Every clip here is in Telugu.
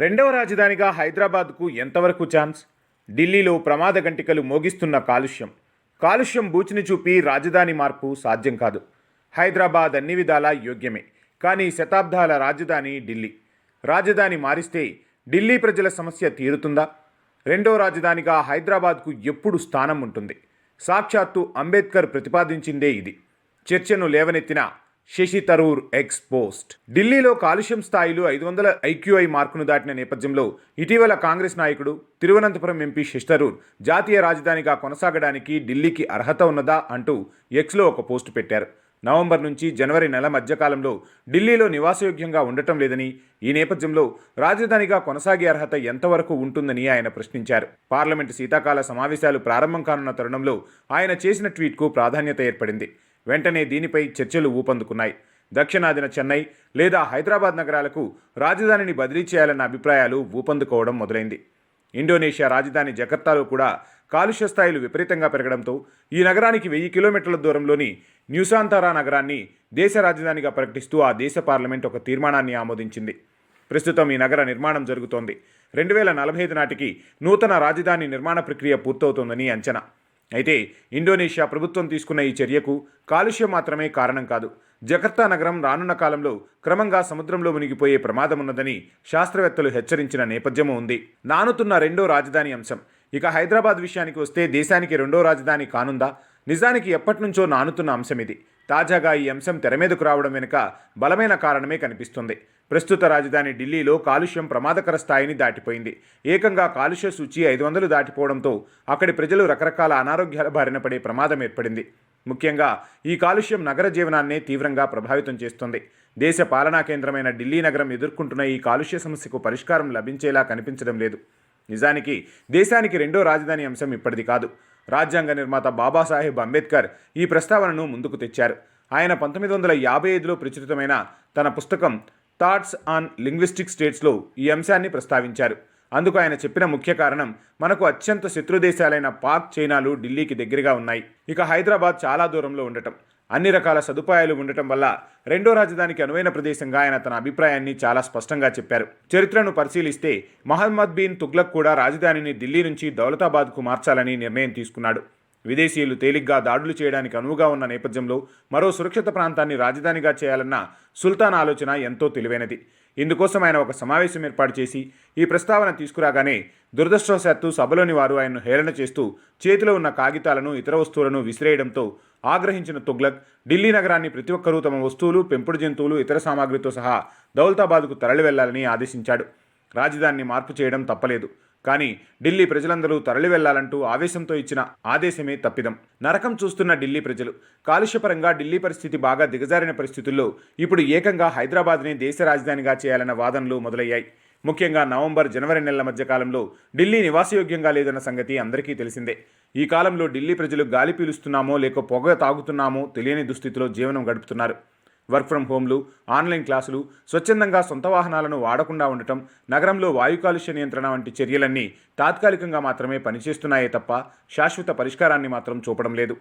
రెండవ రాజధానిగా హైదరాబాద్కు ఎంతవరకు ఛాన్స్? ఢిల్లీలో ప్రమాద గంటికలు మోగిస్తున్న కాలుష్యం. కాలుష్యం బూచిని చూపి రాజధాని మార్పు సాధ్యం కాదు. హైదరాబాద్ అన్ని విధాలా యోగ్యమే. కానీ శతాబ్దాల రాజధాని ఢిల్లీ. రాజధాని మారిస్తే ఢిల్లీ ప్రజల సమస్య తీరుతుందా? రెండో రాజధానిగా హైదరాబాద్కు ఎప్పుడు స్థానం ఉంటుంది? సాక్షాత్తు అంబేద్కర్ ప్రతిపాదించిందే ఇది. చర్చను లేవనెత్తిన శశి తరూర్ ఎక్స్ పోస్ట్. ఢిల్లీలో కాలుష్యం స్థాయిలు ఐదు వందల ఐక్యూఐ మార్కును దాటిన నేపథ్యంలో ఇటీవల కాంగ్రెస్ నాయకుడు తిరువనంతపురం ఎంపీ శశి తరూర్ జాతీయ రాజధానిగా కొనసాగడానికి ఢిల్లీకి అర్హత ఉన్నదా అంటూ ఎక్స్లో ఒక పోస్టు పెట్టారు. నవంబర్ నుంచి జనవరి నెల మధ్యకాలంలో ఢిల్లీలో నివాసయోగ్యంగా ఉండటం లేదని ఈ నేపథ్యంలో రాజధానిగా కొనసాగే అర్హత ఎంతవరకు ఉంటుందని ఆయన ప్రశ్నించారు. పార్లమెంటు శీతాకాల సమావేశాలు ప్రారంభం కానున్న తరుణంలో ఆయన చేసిన ట్వీట్కు ప్రాధాన్యత ఏర్పడింది. వెంటనే దీనిపై చర్చలు ఊపందుకున్నాయి. దక్షిణాదిన చెన్నై లేదా హైదరాబాద్ నగరాలకు రాజధానిని బదిలీ చేయాలన్న అభిప్రాయాలు ఊపందుకోవడం మొదలైంది. ఇండోనేషియా రాజధాని జకర్తాలో కూడా కాలుష్య స్థాయిలు విపరీతంగా పెరగడంతో ఈ నగరానికి వెయ్యి కిలోమీటర్ల దూరంలోని న్యూసాంతారా నగరాన్ని దేశ రాజధానిగా ప్రకటిస్తూ ఆ దేశ పార్లమెంట్ ఒక తీర్మానాన్ని ఆమోదించింది. ప్రస్తుతం ఈ నగర నిర్మాణం జరుగుతోంది. రెండు వేల నలభై ఐదు నాటికి నూతన రాజధాని నిర్మాణ ప్రక్రియ పూర్తవుతోందని అంచనా. అయితే ఇండోనేషియా ప్రభుత్వం తీసుకున్న ఈ చర్యకు కాలుష్యం మాత్రమే కారణం కాదు. జకర్తా నగరం రానున్న కాలంలో క్రమంగా సముద్రంలో మునిగిపోయే ప్రమాదం ఉన్నదని శాస్త్రవేత్తలు హెచ్చరించిన నేపథ్యము ఉంది. నానుతున్న రెండో రాజధాని అంశం. ఇక హైదరాబాద్ విషయానికి వస్తే దేశానికి రెండో రాజధాని కానుందా? నిజానికి ఎప్పటి నుంచో నానుతున్న అంశం ఇది. తాజాగా ఈ అంశం తెర మీదకు రావడం వెనుక బలమైన కారణమే కనిపిస్తుంది. ప్రస్తుత రాజధాని ఢిల్లీలో కాలుష్యం ప్రమాదకర స్థాయిని దాటిపోయింది. ఏకంగా కాలుష్య సూచి ఐదు వందలు దాటిపోవడంతో అక్కడి ప్రజలు రకరకాల అనారోగ్యాల బారిన పడే ప్రమాదం ఏర్పడింది. ముఖ్యంగా ఈ కాలుష్యం నగర జీవనాన్నే తీవ్రంగా ప్రభావితం చేస్తుంది. దేశ పాలనా కేంద్రమైన ఢిల్లీ నగరం ఎదుర్కొంటున్న ఈ కాలుష్య సమస్యకు పరిష్కారం లభించేలా కనిపించడం లేదు. నిజానికి దేశానికి రెండో రాజధాని అంశం ఇప్పటిది కాదు. రాజ్యాంగ నిర్మాత బాబాసాహెబ్ అంబేద్కర్ ఈ ప్రస్తావనను ముందుకు తెచ్చారు. ఆయన పంతొమ్మిది వందల యాభై ఐదులో ప్రచురితమైన తన పుస్తకం థాట్స్ ఆన్ లింగ్విస్టిక్ స్టేట్స్లో ఈ అంశాన్ని ప్రస్తావించారు. అందుకు ఆయన చెప్పిన ముఖ్య కారణం మనకు అత్యంత శత్రు దేశాలైన పాక్ చైనాలు ఢిల్లీకి దగ్గరగా ఉన్నాయి. ఇక హైదరాబాద్ చాలా దూరంలో ఉండటం. అన్ని రకాల సదుపాయాలు ఉండటం వల్ల రెండో రాజధానికి అనువైన ప్రదేశంగా ఆయన తన అభిప్రాయాన్ని చాలా స్పష్టంగా చెప్పారు. చరిత్రను పరిశీలిస్తే మహమ్మద్ బిన్ తుగ్లక్ కూడా రాజధానిని ఢిల్లీ నుంచి దౌలతాబాద్కు మార్చాలని నిర్ణయం తీసుకున్నాడు. విదేశీయులు తేలిగ్గా దాడులు చేయడానికి అనువుగా ఉన్న నేపథ్యంలో మరో సురక్షిత ప్రాంతాన్ని రాజధానిగా చేయాలన్న సుల్తాన్ ఆలోచన ఎంతో తెలివైనది. ఇందుకోసం ఆయన ఒక సమావేశం ఏర్పాటు చేసి ఈ ప్రస్తావన తీసుకురాగానే దురదృష్టవశాత్తు సభలోని వారు ఆయన్ను హేళన చేస్తూ చేతిలో ఉన్న కాగితాలను ఇతర వస్తువులను విసిరేయడంతో ఆగ్రహించిన తుగ్లక్ ఢిల్లీ నగరాన్ని ప్రతి ఒక్కరూ తమ వస్తువులు పెంపుడు జంతువులు ఇతర సామాగ్రితో సహా దౌలతాబాద్కు తరలి వెళ్ళాలని ఆదేశించాడు. రాజధానిని మార్పు చేయడం తప్పలేదు. కానీ ఢిల్లీ ప్రజలందరూ తరలి వెళ్ళాలంటూ ఆవేశంతో ఇచ్చిన ఆదేశమే తప్పిదం. నరకం చూస్తున్న ఢిల్లీ ప్రజలు కాలుష్యపరంగా ఢిల్లీ పరిస్థితి బాగా దిగజారిన పరిస్థితుల్లో ఇప్పుడు ఏకంగా హైదరాబాద్ని దేశ రాజధానిగా చేయాలన్న వాదనలు మొదలయ్యాయి. ముఖ్యంగా నవంబర్ జనవరి నెలల మధ్య కాలంలో ఢిల్లీ నివాసయోగ్యంగా లేదన్న సంగతి అందరికీ తెలిసిందే. ఈ కాలంలో ఢిల్లీ ప్రజలు గాలి పీలుస్తున్నామో లేక పొగ తాగుతున్నామో తెలియని దుస్థితిలో జీవనం గడుపుతున్నారు. వర్క్ ఫ్రం హోమ్లు ఆన్లైన్ క్లాసులు స్వచ్ఛందంగా సొంత వాహనాలను వాడకుండా ఉండటం నగరంలో వాయు కాలుష్య నియంత్రణ వంటి చర్యలన్నీ తాత్కాలికంగా మాత్రమే పనిచేస్తున్నాయే తప్ప శాశ్వత పరిష్కారాన్ని మాత్రం చూపడం లేదు.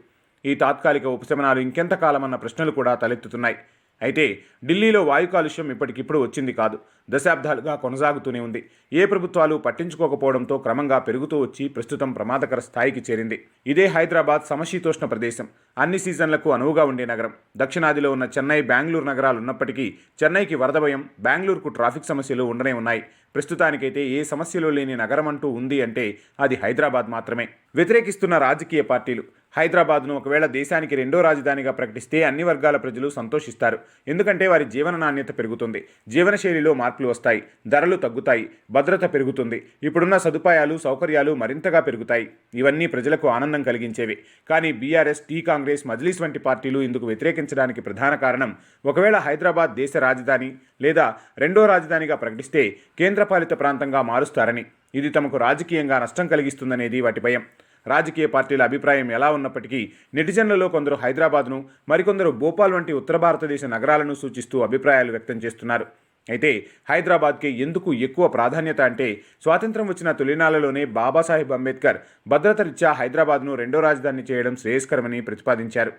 ఈ తాత్కాలిక ఉపశమనాలు ఇంకెంత కాలమన్న ప్రశ్నలు కూడా తలెత్తుతున్నాయి. అయితే ఢిల్లీలో వాయు కాలుష్యం ఇప్పటికిప్పుడు వచ్చింది కాదు. దశాబ్దాలుగా కొనసాగుతూనే ఉంది. ఏ ప్రభుత్వాలు పట్టించుకోకపోవడంతో క్రమంగా పెరుగుతూ వచ్చి ప్రస్తుతం ప్రమాదకర స్థాయికి చేరింది. ఇదే హైదరాబాద్ సమశీతోష్ణ ప్రదేశం. అన్ని సీజన్లకు అనువుగా ఉండే నగరం. దక్షిణాదిలో ఉన్న చెన్నై బెంగళూరు నగరాలు ఉన్నప్పటికీ చెన్నైకి వరద భయం బెంగళూరుకు ట్రాఫిక్ సమస్యలు ఉండనే ఉన్నాయి. ప్రస్తుతానికైతే ఏ సమస్యలు లేని నగరం అంటూ ఉంది అంటే అది హైదరాబాద్ మాత్రమే. వ్యతిరేకిస్తున్న రాజకీయ పార్టీలు. హైదరాబాద్ను ఒకవేళ దేశానికి రెండో రాజధానిగా ప్రకటిస్తే అన్ని వర్గాల ప్రజలు సంతోషిస్తారు. ఎందుకంటే వారి జీవన నాణ్యత పెరుగుతుంది. జీవనశైలిలో మార్పులు వస్తాయి. ధరలు తగ్గుతాయి. భద్రత పెరుగుతుంది. ఇప్పుడున్న సదుపాయాలు సౌకర్యాలు మరింతగా పెరుగుతాయి. ఇవన్నీ ప్రజలకు ఆనందం కలిగించేవి. కానీ బీఆర్ఎస్ టీ కాంగ్రెస్ మజ్లీస్ వంటి పార్టీలు ఇందుకు వ్యతిరేకించడానికి ప్రధాన కారణం ఒకవేళ హైదరాబాద్ దేశ రాజధాని లేదా రెండో రాజధానిగా ప్రకటిస్తే కేంద్రపాలిత ప్రాంతంగా మారుస్తారని. ఇది తమకు రాజకీయంగా నష్టం కలిగిస్తుందనేది వాటి భయం. రాజకీయ పార్టీల అభిప్రాయం ఎలా ఉన్నప్పటికీ నెటిజన్లలో కొందరు హైదరాబాద్ను మరికొందరు భోపాల్ వంటి ఉత్తర భారతదేశ నగరాలను సూచిస్తూ అభిప్రాయాలు వ్యక్తం చేస్తున్నారు. అయితే హైదరాబాద్కి ఎందుకు ఎక్కువ ప్రాధాన్యత అంటే స్వాతంత్రం వచ్చిన తొలినాళ్ళలోనే బాబాసాహెబ్ అంబేద్కర్ భద్రత రీత్యా హైదరాబాద్ను రెండో రాజధాని చేయడం శ్రేయస్కరమని ప్రతిపాదించారు.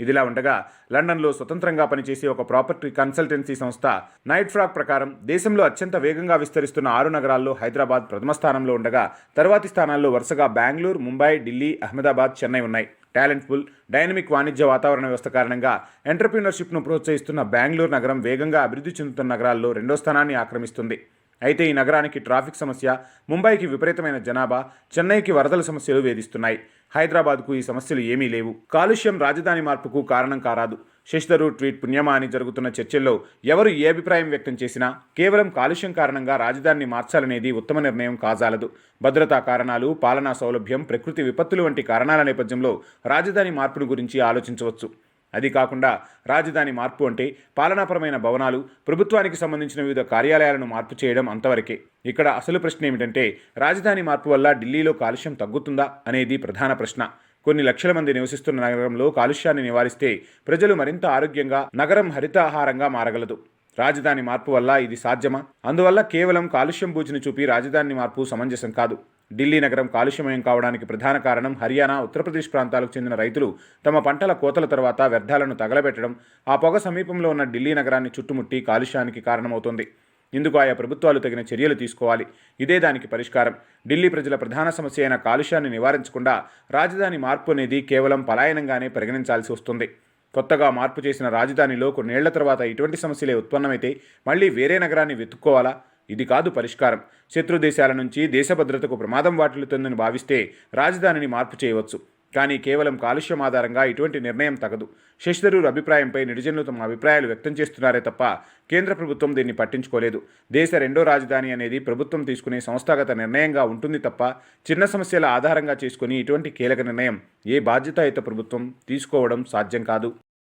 ఇదిలా ఉండగా లండన్లో స్వతంత్రంగా పనిచేసే ఒక ప్రాపర్టీ కన్సల్టెన్సీ సంస్థ నైట్ ఫ్రాక్ ప్రకారం దేశంలో అత్యంత వేగంగా విస్తరిస్తున్న ఆరు నగరాల్లో హైదరాబాద్ ప్రథమ స్థానంలో ఉండగా తర్వాతి స్థానాల్లో వరుసగా బెంగళూరు ముంబై ఢిల్లీ అహ్మదాబాద్ చెన్నై ఉన్నాయి. టాలెంట్ ఫుల్ డైనమిక్ వాణిజ్య వాతావరణ వ్యవస్థ కారణంగా ఎంటర్ప్రీనర్షిప్ను ప్రోత్సహిస్తున్న బెంగళూరు నగరం వేగంగా అభివృద్ధి చెందుతున్న నగరాల్లో రెండో స్థానాన్ని ఆక్రమిస్తుంది. అయితే ఈ నగరానికి ట్రాఫిక్ సమస్య ముంబైకి విపరీతమైన జనాభా చెన్నైకి వరదల సమస్యలు వేధిస్తున్నాయి. హైదరాబాద్కు ఈ సమస్యలు ఏమీ లేవు. కాలుష్యం రాజధాని మార్పుకు కారణం కారాదు. శశిధరు ట్వీట్ పుణ్యమా అని జరుగుతున్న చర్చల్లో ఎవరు ఏ అభిప్రాయం వ్యక్తం చేసినా కేవలం కాలుష్యం కారణంగా రాజధానిని మార్చాలనేది ఉత్తమ నిర్ణయం కాజాలదు. భద్రతా కారణాలు పాలనా సౌలభ్యం ప్రకృతి విపత్తులు వంటి కారణాల నేపథ్యంలో రాజధాని మార్పును గురించి ఆలోచించవచ్చు. అది కాకుండా రాజధాని మార్పు అంటే పాలనాపరమైన భవనాలు ప్రభుత్వానికి సంబంధించిన వివిధ కార్యాలయాలను మార్పు చేయడం అంతవరకే. ఇక్కడ అసలు ప్రశ్న ఏమిటంటే రాజధాని మార్పు వల్ల ఢిల్లీలో కాలుష్యం తగ్గుతుందా అనేది ప్రధాన ప్రశ్న. కొన్ని లక్షల మంది నివసిస్తున్న నగరంలో కాలుష్యాన్ని నివారిస్తే ప్రజలు మరింత ఆరోగ్యంగా నగరం హరితాహారంగా మారగలదు. రాజధాని మార్పు వల్ల ఇది సాధ్యమా? అందువల్ల కేవలం కాలుష్యం బూచిని చూపి రాజధాని మార్పు సమంజసం కాదు. ఢిల్లీ నగరం కాలుష్యమయం కావడానికి ప్రధాన కారణం హర్యానా ఉత్తరప్రదేశ్ ప్రాంతాలకు చెందిన రైతులు తమ పంటల కోతల తర్వాత వ్యర్థాలను తగలబెట్టడం. ఆ పొగ సమీపంలో ఉన్న ఢిల్లీ నగరాన్ని చుట్టుముట్టి కాలుష్యానికి కారణమవుతుంది. ఇందుకు ఆయా ప్రభుత్వాలు తగిన చర్యలు తీసుకోవాలి. ఇదే దానికి పరిష్కారం. ఢిల్లీ ప్రజల ప్రధాన సమస్య అయిన కాలుష్యాన్ని నివారించకుండా రాజధాని మార్పు అనేది కేవలం పలాయనంగానే పరిగణించాల్సి వస్తుంది. కొత్తగా మార్పు చేసిన రాజధానిలో కొన్నేళ్ళ తర్వాత ఇటువంటి సమస్యలే ఉత్పన్నమైతే మళ్ళీ వేరే నగరాన్ని వెతుక్కోవాలా? ఇది కాదు పరిష్కారం. శత్రు దేశాల నుంచి దేశ భద్రతకు ప్రమాదం వాటిల్లుతుందని భావిస్తే రాజధానిని మార్పు చేయవచ్చు. కానీ కేవలం కాలుష్యం ఆధారంగా ఇటువంటి నిర్ణయం తగదు. శశిధరూర్ అభిప్రాయంపై నిటిజనులు తమ అభిప్రాయాలు వ్యక్తం చేస్తున్నారే తప్ప కేంద్ర ప్రభుత్వం దీన్ని పట్టించుకోలేదు. దేశ రెండో రాజధాని అనేది ప్రభుత్వం తీసుకునే సంస్థాగత నిర్ణయంగా ఉంటుంది తప్ప చిన్న సమస్యల ఆధారంగా చేసుకుని ఇటువంటి కీలక నిర్ణయం ఏ బాధ్యతాయుత ప్రభుత్వం తీసుకోవడం సాధ్యం కాదు.